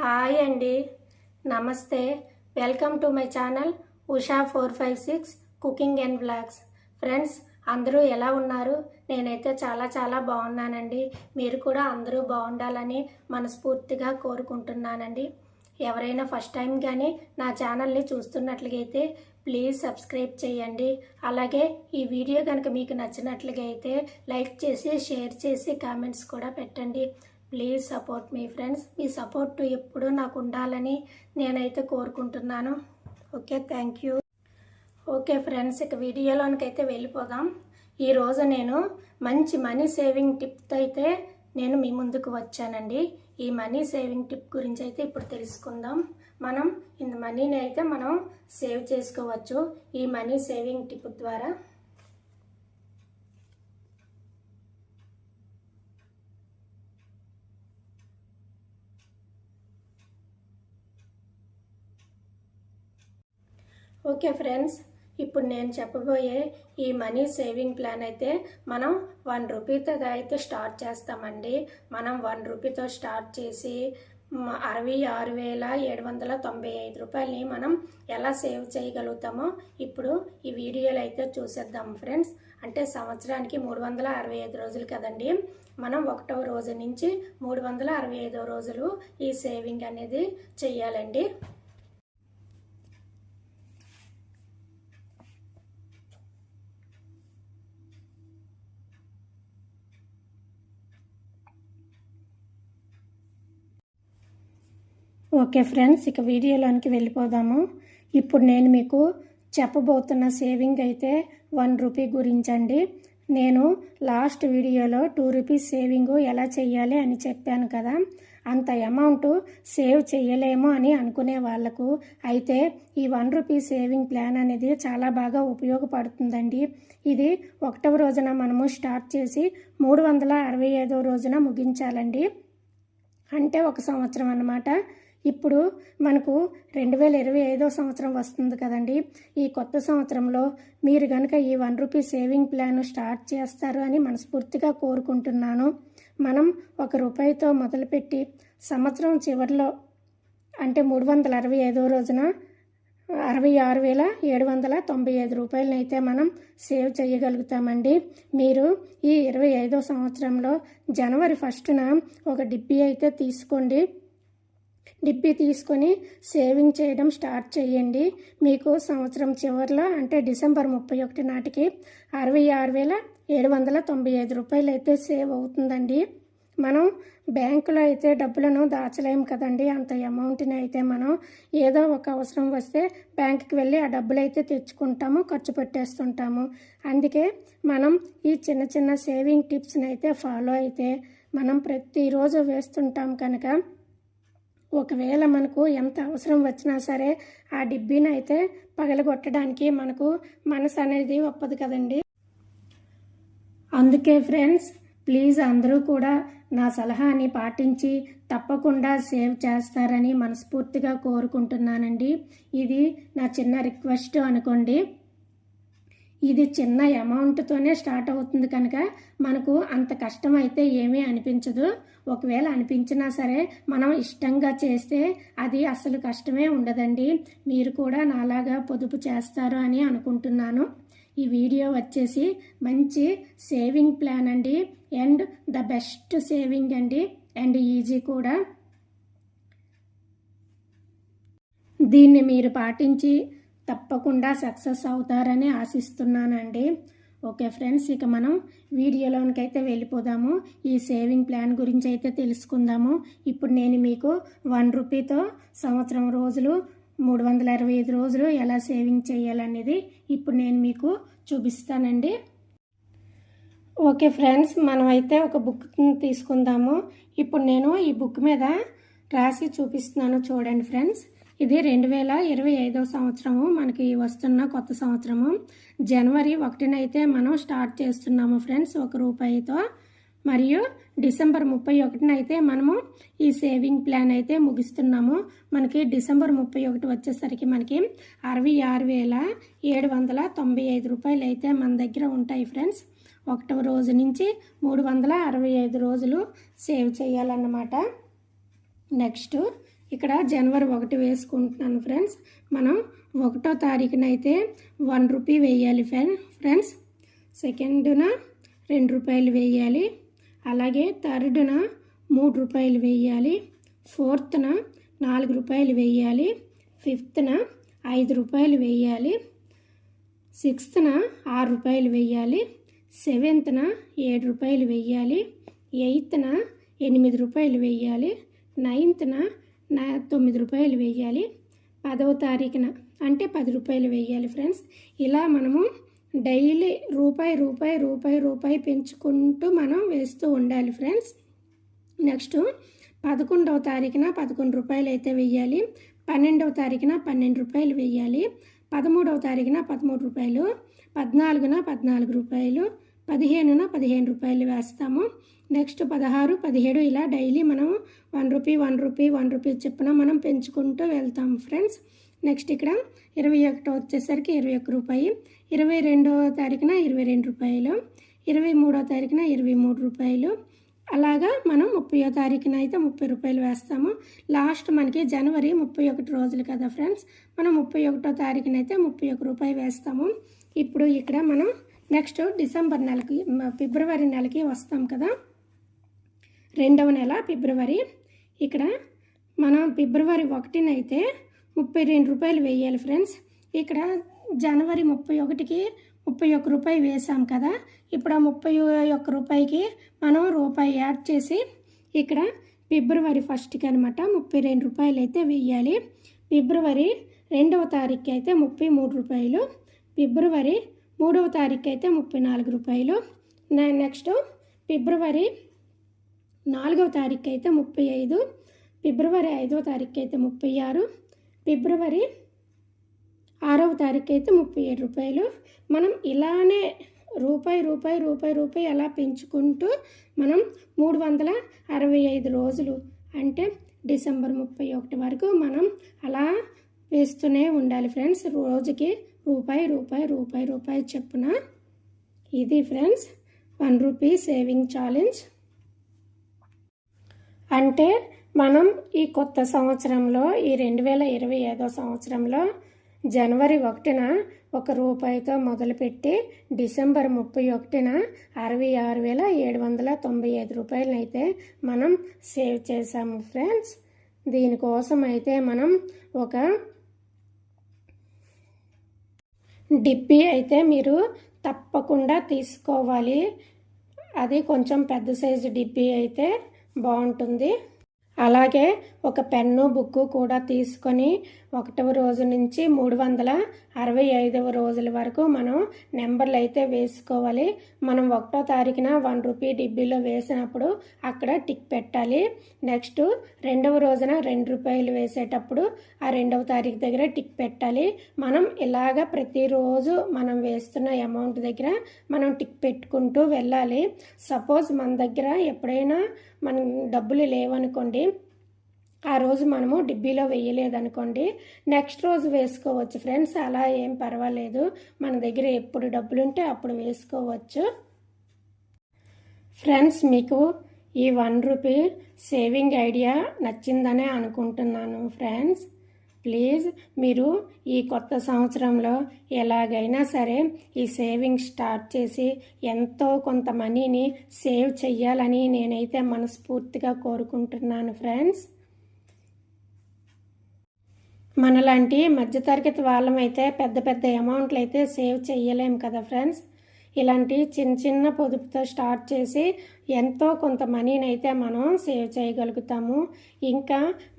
Hi అండి. నమస్తే. Welcome to my channel Usha four five six cooking and blogs friends అందరూ ఎలా ఉన్నారు? నేనైతే చాలా చాలా బాగున్నానండి. మీరు కూడా అందరూ బాగుండాలని మనస్ఫూర్తిగా కోరుకుంటున్నానండి. ఎవరైనా ఫస్ట్ టైం కానీ నా ఛానల్ని చూస్తున్నట్లుగైతే ప్లీజ్ సబ్స్క్రైబ్ చేయండి. అలాగే ఈ వీడియో కనుక మీకు నచ్చినట్లుగా అయితే లైక్ చేసి షేర్ చేసి కామెంట్స్ కూడా పెట్టండి. ప్లీజ్ సపోర్ట్ మీ ఫ్రెండ్స్. మీ సపోర్ట్ ఎప్పుడూ నాకు ఉండాలని నేనైతే కోరుకుంటున్నాను. Okay thank you okay friends ఇక వీడియోలోనికైతే వెళ్ళిపోదాం. ఈరోజు నేను మంచి మనీ సేవింగ్ టిప్ అయితే నేను మీ ముందుకు వచ్చానండి. ఈ మనీ సేవింగ్ టిప్ గురించి అయితే ఇప్పుడు తెలుసుకుందాం. మనం ఇంత మనీని అయితే మనం సేవ్ చేసుకోవచ్చు. ఈ మనీ సేవింగ్ టిప్ ద్వారా ఓకే ఫ్రెండ్స్ ఇప్పుడు నేను చెప్పబోయే ఈ మనీ సేవింగ్ ప్లాన్ అయితే మనం వన్ రూపీతో అయితే స్టార్ట్ చేస్తామండి. మనం వన్ రూపీతో స్టార్ట్ చేసి అరవై ఆరు వేల ఏడు వందల తొంభై ఐదు రూపాయలని మనం ఎలా సేవ్ చేయగలుగుతామో ఇప్పుడు ఈ వీడియోలో అయితే చూసేద్దాం ఫ్రెండ్స్. అంటే సంవత్సరానికి మూడు వందల అరవై ఐదు రోజులు కదండి. మనం ఒకటవ రోజు నుంచి మూడు వందల అరవై ఐదో రోజులు ఈ సేవింగ్ అనేది చెయ్యాలండి. ఓకే ఫ్రెండ్స్ ఇక వీడియోలోనికి వెళ్ళిపోదాము. ఇప్పుడు నేను మీకు చెప్పబోతున్న సేవింగ్ అయితే వన్ రూపీ గురించండి. నేను లాస్ట్ వీడియోలో టూ రూపీస్ సేవింగ్ ఎలా చేయాలి అని చెప్పాను కదా. అంత అమౌంట్ సేవ్ చేయలేము అని అనుకునే వాళ్ళకు అయితే ఈ వన్ రూపీ సేవింగ్ ప్లాన్ అనేది చాలా బాగా ఉపయోగపడుతుందండి. ఇది ఒకటవ రోజున మనము స్టార్ట్ చేసి మూడు వందల అరవై ఐదో రోజున ముగించాలండి. అంటే ఒక సంవత్సరం అన్నమాట. ఇప్పుడు మనకు రెండు వేల ఇరవై ఐదో సంవత్సరం వస్తుంది కదండి. ఈ కొత్త సంవత్సరంలో మీరు కనుక ఈ one rupee saving plan start చేస్తారు అని మనస్ఫూర్తిగా కోరుకుంటున్నాను. మనం ఒక రూపాయితో మొదలుపెట్టి సంవత్సరం చివరిలో అంటే మూడు వందల అరవై ఐదో రోజున అరవై ఆరు వేల ఏడు వందల తొంభై ఐదు రూపాయలను అయితే మనం సేవ్ చేయగలుగుతామండి. మీరు ఈ ఇరవై ఐదో సంవత్సరంలో జనవరి ఫస్ట్న ఒక డిబ్బీ అయితే తీసుకోండి. డిబ్బీ తీసుకొని సేవింగ్ చేయడం స్టార్ట్ చేయండి. మీకు సంవత్సరం చివరిలో అంటే డిసెంబర్ ముప్పై ఒకటి నాటికి అరవై ఆరు వేల ఏడు వందల తొంభై ఐదు రూపాయలు అయితే సేవ్ అవుతుందండి. మనం బ్యాంకులో అయితే డబ్బులను దాచలేము కదండి. అంత అమౌంట్ని అయితే మనం ఏదో ఒక అవసరం వస్తే బ్యాంకుకి వెళ్ళి ఆ డబ్బులు అయితే తెచ్చుకుంటాము ఖర్చు పెట్టేస్తుంటాము. అందుకే మనం ఈ చిన్న చిన్న సేవింగ్ టిప్స్ని అయితే ఫాలో అయితే మనం ప్రతిరోజు వేస్తుంటాం కనుక ఒకవేళ మనకు ఎంత అవసరం వచ్చినా సరే ఆ డిబ్బీని అయితే పగలగొట్టడానికి మనకు మనసు అనేది ఒప్పదు కదండి. అందుకే ఫ్రెండ్స్ ప్లీజ్ అందరూ కూడా నా సలహాని పాటించి తప్పకుండా సేవ్ చేస్తారని మనస్ఫూర్తిగా కోరుకుంటున్నానండి. ఇది నా చిన్న రిక్వెస్ట్ అనుకోండి. ఇది చిన్న అమౌంట్తోనే స్టార్ట్ అవుతుంది కనుక మనకు అంత కష్టం అయితే ఏమీ అనిపించదు. ఒకవేళ అనిపించినా సరే మనం ఇష్టంగా చేస్తే అది అసలు కష్టమే ఉండదండి. మీరు కూడా నాలాగా పొదుపు చేస్తారు అని అనుకుంటున్నాను. ఈ వీడియో వచ్చేసి మంచి సేవింగ్ ప్లాన్ అండి. అండ్ ద బెస్ట్ సేవింగ్ అండి. అండ్ ఈజీ కూడా. దీన్ని మీరు పాటించి తప్పకుండా సక్సెస్ అవుతారని ఆశిస్తున్నానండి. ఓకే ఫ్రెండ్స్ ఇక మనం వీడియోలోనికి అయితే వెళ్ళిపోదాము. ఈ సేవింగ్ ప్లాన్ గురించి అయితే తెలుసుకుందాము. ఇప్పుడు నేను మీకు వన్ రూపీతో సంవత్సరం రోజులు మూడు వందల అరవై ఐదు రోజులు ఎలా సేవింగ్ చేయాలనేది ఇప్పుడు నేను మీకు చూపిస్తానండి. ఓకే ఫ్రెండ్స్ మనం అయితే ఒక బుక్ తీసుకుందాము. ఇప్పుడు నేను ఈ బుక్ మీద రాసి చూపిస్తున్నాను చూడండి ఫ్రెండ్స్. ఇది రెండు వేల ఇరవై ఐదవ సంవత్సరము. మనకి వస్తున్న కొత్త సంవత్సరము. జనవరి ఒకటినైతే మనం స్టార్ట్ చేస్తున్నాము ఫ్రెండ్స్ ఒక రూపాయితో. మరియు డిసెంబర్ ముప్పై ఒకటిన అయితే మనము ఈ సేవింగ్ ప్లాన్ అయితే ముగిస్తున్నాము. మనకి డిసెంబర్ ముప్పై ఒకటి వచ్చేసరికి మనకి అరవై ఆరు వేల ఏడు వందల తొంభై ఐదు రూపాయలు అయితే మన దగ్గర ఉంటాయి ఫ్రెండ్స్. ఒకటవ రోజు నుంచి మూడు వందల అరవై ఐదు రోజులు సేవ్ చేయాలన్నమాట. నెక్స్ట్ ఇక్కడ జనవరి ఒకటి వేసుకుంటున్నాను ఫ్రెండ్స్. మనం ఒకటో తారీఖున అయితే వన్ రూపీ వేయాలి ఫ్రెండ్స్. సెకండున రెండు రూపాయలు వేయాలి. అలాగే థర్డ్న మూడు రూపాయలు వేయాలి. ఫోర్త్న నాలుగు రూపాయలు వేయాలి. ఫిఫ్త్న ఐదు రూపాయలు వేయాలి. సిక్స్త్న ఆరు రూపాయలు వేయాలి. సెవెంత్న ఏడు రూపాయలు వేయాలి. ఎయిత్న ఎనిమిది రూపాయలు వేయాలి. నైన్త్న నా తొమ్మిది రూపాయలు వేయాలి. పదవ తారీఖున అంటే పది రూపాయలు వేయాలి ఫ్రెండ్స్. ఇలా మనము డైలీ రూపాయి రూపాయి రూపాయి రూపాయి పెంచుకుంటూ మనం వేస్తూ ఉండాలి ఫ్రెండ్స్. నెక్స్ట్ పదకొండవ తారీఖున పదకొండు రూపాయలు అయితే వెయ్యాలి పన్నెండవ తారీఖున పన్నెండు రూపాయలు వెయ్యాలి పదమూడవ తారీఖున పదమూడు రూపాయలు. పద్నాలుగున పద్నాలుగు రూపాయలు. పదిహేనున పదిహేను రూపాయలు వేస్తాము. నెక్స్ట్ పదహారు పదిహేడు ఇలా డైలీ మనం one rupee one rupee one rupee చొప్పున మనం పెంచుకుంటూ వెళ్తాము ఫ్రెండ్స్. నెక్స్ట్ ఇక్కడ ఇరవై ఒకటో వచ్చేసరికి ఇరవై ఒక్క రూపాయి. ఇరవై రెండవ తారీఖున ఇరవై రెండు రూపాయలు. ఇరవై మూడో తారీఖున ఇరవై మూడు రూపాయలు. అలాగా మనం ముప్పయో తారీఖున అయితే ముప్పై రూపాయలు వేస్తాము. లాస్ట్ మనకి జనవరి ముప్పై ఒకటి రోజులు కదా ఫ్రెండ్స్. మనం ముప్పై ఒకటో తారీఖున అయితే ముప్పై ఒక రూపాయి వేస్తాము. ఇప్పుడు ఇక్కడ మనం నెక్స్ట్ డిసెంబర్ నెలకి ఫిబ్రవరి నెలకి వస్తాం కదా. రెండవ నెల ఫిబ్రవరి. ఇక్కడ మనం ఫిబ్రవరి ఒకటినైతే ముప్పై రెండు రూపాయలు వేయాలి ఫ్రెండ్స్. ఇక్కడ జనవరి ముప్పై ఒకటికి ముప్పై ఒక్క రూపాయి వేసాం కదా. ఇప్పుడు ఆ ముప్పై ఒక్క రూపాయికి మనం రూపాయి యాడ్ చేసి ఇక్కడ ఫిబ్రవరి ఫస్ట్కి అనమాట ముప్పై రెండు రూపాయలు అయితే వేయాలి. ఫిబ్రవరి రెండవ తారీఖుకి అయితే ముప్పై మూడు రూపాయలు. ఫిబ్రవరి మూడవ తారీఖు అయితే ముప్పై నాలుగు రూపాయలు నెక్స్ట్ ఫిబ్రవరి నాలుగవ తారీఖు అయితే ముప్పై ఐదు ఫిబ్రవరి ఐదవ తారీఖు అయితే ముప్పై ఆరు ఫిబ్రవరి ఆరవ తారీఖు అయితే ముప్పై ఏడు రూపాయలు. మనం ఇలానే రూపాయి రూపాయి రూపాయి రూపాయి అలా పెంచుకుంటూ మనం మూడు వందల అరవై ఐదు రోజులు అంటే డిసెంబర్ ముప్పై ఒకటి వరకు మనం అలా వేస్తూనే ఉండాలి ఫ్రెండ్స్. రోజుకి రూపాయి రూపాయి రూపాయి రూపాయి చెప్పున. ఇది friends one rupee saving challenge. అంటే మనం ఈ కొత్త సంవత్సరంలో ఈ రెండు వేల ఇరవై ఐదో సంవత్సరంలో జనవరి ఒకటిన ఒక రూపాయితో మొదలుపెట్టి డిసెంబర్ ముప్పై ఒకటిన అరవై ఆరు వేల ఏడు వందల తొంభై ఐదు రూపాయలు మనం సేవ్ చేసాము ఫ్రెండ్స్. దీనికోసం అయితే మనం ఒక డిప్పి అయితే మీరు తప్పకుండా తీసుకోవాలి. అది కొంచెం పెద్ద సైజు డిప్పీ అయితే బాగుంటుంది. అలాగే ఒక పెన్ను బుక్కు కూడా తీసుకొని ఒకటవ రోజు నుంచి మూడు వందల అరవై ఐదవ రోజుల వరకు మనం నెంబర్లు అయితే వేసుకోవాలి. మనం ఒకటో తారీఖున వన్ రూపీ డిబ్బీలో వేసినప్పుడు అక్కడ టిక్ పెట్టాలి. నెక్స్ట్ రెండవ రోజున రెండు రూపాయలు వేసేటప్పుడు ఆ రెండవ తారీఖు దగ్గర టిక్ పెట్టాలి. మనం ఇలాగ ప్రతిరోజు మనం వేస్తున్న అమౌంట్ దగ్గర మనం టిక్ పెట్టుకుంటూ వెళ్ళాలి. సపోజ్ మన దగ్గర ఎప్పుడైనా మనం డబ్బులు లేవనుకోండి ఆ రోజు మనము డిబ్బీలో వేయలేదనుకోండి నెక్స్ట్ రోజు వేసుకోవచ్చు. ఫ్రెండ్స్ అలా ఏం పర్వాలేదు. మన దగ్గర ఎప్పుడు డబ్బులు ఉంటే అప్పుడు వేసుకోవచ్చు. ఫ్రెండ్స్ మీకు ఈ వన్ రూపీ సేవింగ్ ఐడియా నచ్చిందనే అనుకుంటున్నాను ఫ్రెండ్స్. ప్లీజ్ మీరు ఈ కొత్త సంవత్సరంలో ఎలాగైనా సరే ఈ సేవింగ్ స్టార్ట్ చేసి ఎంతో కొంత మనీని సేవ్ చెయ్యాలని నేనైతే మనస్ఫూర్తిగా కోరుకుంటున్నాను ఫ్రెండ్స్. మనలాంటి మధ్యతరగతి వాళ్ళమైతే పెద్ద పెద్ద అమౌంట్లు అయితే సేవ్ చేయలేము కదా ఫ్రెండ్స్. ఇలాంటి చిన్న చిన్న పొదుపుతో స్టార్ట్ చేసి ఎంతో కొంత మనీని అయితే మనం సేవ్ చేయగలుగుతాము. ఇంకా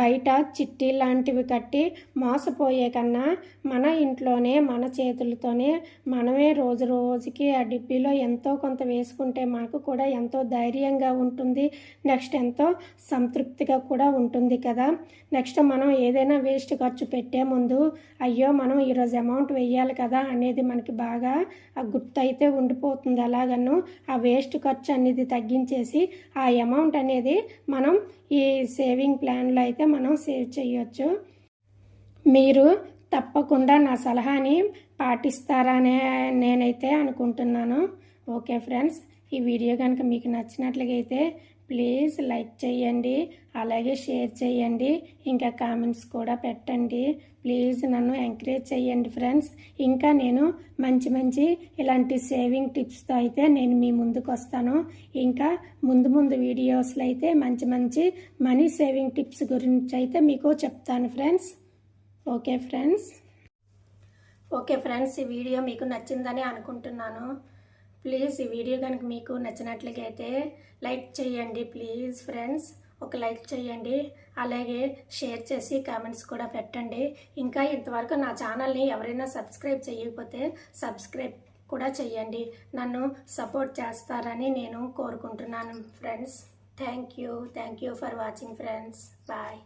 బయట చిట్టి లాంటివి కట్టి మోసపోయే కన్నా మన ఇంట్లోనే మన చేతులతోనే మనమే రోజు రోజుకి ఆ డిబ్బీలో ఎంతో కొంత వేసుకుంటే మనకు కూడా ఎంతో ధైర్యంగా ఉంటుంది. నెక్స్ట్ ఎంతో సంతృప్తిగా కూడా ఉంటుంది కదా. నెక్స్ట్ మనం ఏదైనా వేస్ట్ ఖర్చు పెట్టే ముందు అయ్యో మనం ఈరోజు అమౌంట్ వేయాలి కదా అనేది మనకి బాగా ఆ గుర్తు అయితే ఉండిపోతుంది. అలాగను ఆ వేస్ట్ ఖర్చు అనేది తగ్గి తగ్గించేసి ఆ అమౌంట్ అనేది మనం ఈ సేవింగ్ ప్లాన్లో అయితే మనం సేవ్ చేయొచ్చు. మీరు తప్పకుండా నా సలహాని పాటిస్తారనే నేనైతే అనుకుంటున్నాను. ఓకే ఫ్రెండ్స్ ఈ వీడియో కనుక మీకు నచ్చినట్లయితే ప్లీజ్ లైక్ చేయండి అలాగే షేర్ చేయండి ఇంకా కామెంట్స్ కూడా పెట్టండి. ప్లీజ్ నన్ను ఎంకరేజ్ చేయండి ఫ్రెండ్స్. ఇంకా నేను మంచి మంచి ఇలాంటి సేవింగ్ టిప్స్తో అయితే నేను మీ ముందుకు వస్తాను ఇంకా ముందు ముందు వీడియోస్లో అయితే మంచి మంచి మనీ సేవింగ్ టిప్స్ గురించి అయితే మీకు చెప్తాను friends. Okay friends. Okay friends ఈ వీడియో మీకు నచ్చిందని అనుకుంటున్నాను. ప్లీజ్ ఈ వీడియో కనుక మీకు నచ్చినట్లుగా అయితే లైక్ చేయండి ప్లీజ్ ఫ్రెండ్స్. ఒక లైక్ చేయండి. అలాగే షేర్ చేసి కామెంట్స్ కూడా పెట్టండి. ఇంకా ఇంతవరకు నా ఛానల్ని ఎవరైనా సబ్స్క్రైబ్ చేయకపోతే సబ్స్క్రైబ్ కూడా చేయండి. నన్ను సపోర్ట్ చేస్తారని నేను కోరుకుంటున్నాను friends. Thank you. Thank you for watching friends. Bye.